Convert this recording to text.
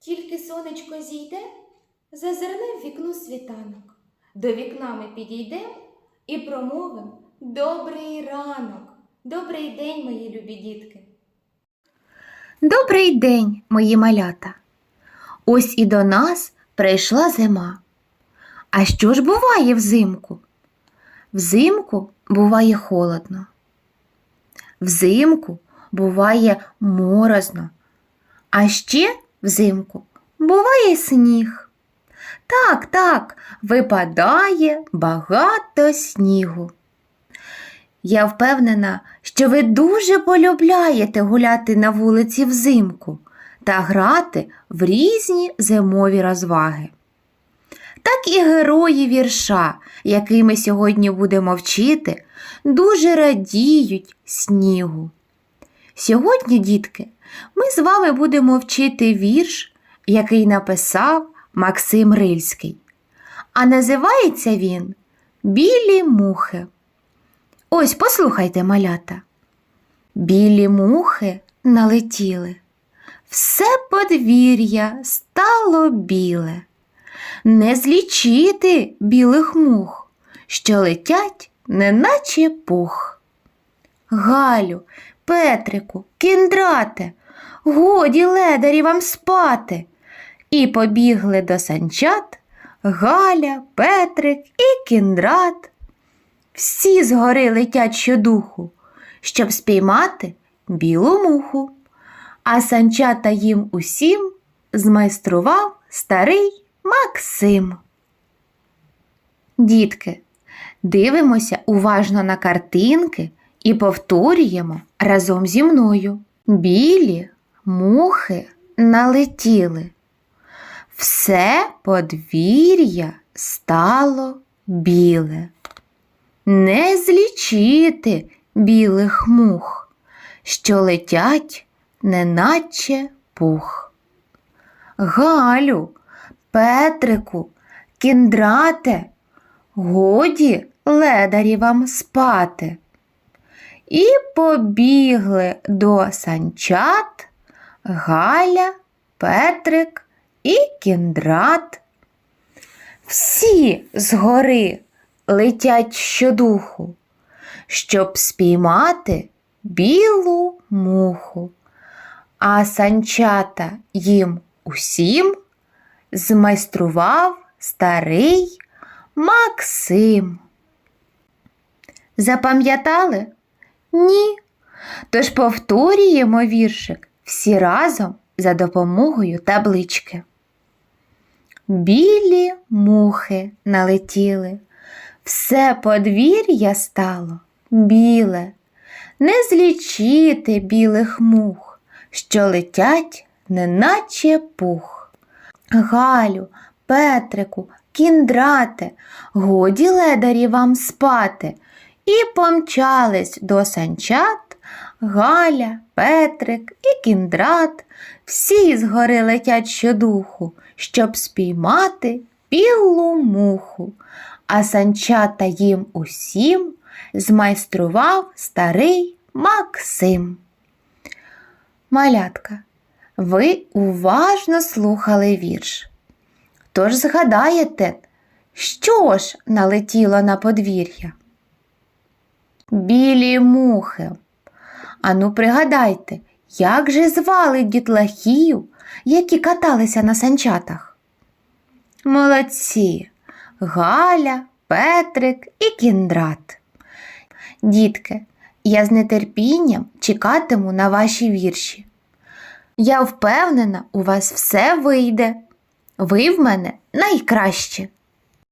Тільки сонечко зійде, зазирне в вікно світанок. До вікна ми підійдемо і промовимо Добрий ранок, добрий день, мої любі дітки. Добрий день, мої малята. Ось і до нас прийшла зима. А що ж буває взимку? Взимку буває холодно. Взимку буває морозно. А ще взимку буває сніг. Так, так, випадає багато снігу. Я впевнена, що ви дуже полюбляєте гуляти на вулиці взимку та грати в різні зимові розваги. Так і герої вірша, який ми сьогодні будемо вчити, дуже радіють снігу. Сьогодні, дітки, ми з вами будемо вчити вірш, який написав Максим Рильський. А називається він Білі мухи. Ось послухайте, малята. Білі мухи налетіли, все подвір'я стало біле. Не злічити білих мух, що летять, неначе пух. Галю, Петрику, кіндрате, годі ледарі вам спати. І побігли до санчат Галя, Петрик і кіндрат. Всі згори летять щодуху, щоб спіймати білу муху. А санчата їм усім змайстрував старий Максим. Дітки, дивимося уважно на картинки і повторюємо разом зі мною. Білі мухи налетіли. Все подвір'я стало біле. Не злічити білих мух, що летять, неначе пух. Галю, Петрику, кіндрате, годі ледарі вам спати. І побігли до санчат Галя, Петрик і кіндрат. Всі згори летять щодуху, щоб спіймати білу муху, а санчата їм усім змайстрував старий Максим. Запам'ятали? Ні. Тож повторюємо віршик всі разом за допомогою таблички. Білі мухи налетіли, все подвір'я стало біле, не злічити білих мух, що летять, неначе пух. Галю, Петрику, кіндрате, годі ледарі вам спати, і помчались до санчат Галя, Петрик і кіндрат, всі згори летять щодуху, щоб спіймати білу муху, а санчата їм усім змайстрував старий Максим. Малятка, ви уважно слухали вірш. Тож згадаєте, що ж налетіло на подвір'я? Білі мухи. Ану, пригадайте, як же звали дітлахів, які каталися на санчатах? Молодці, Галя, Петрик і кіндрат. Дітки, я з нетерпінням чекатиму на ваші вірші. Я впевнена, у вас все вийде. Ви в мене найкраще.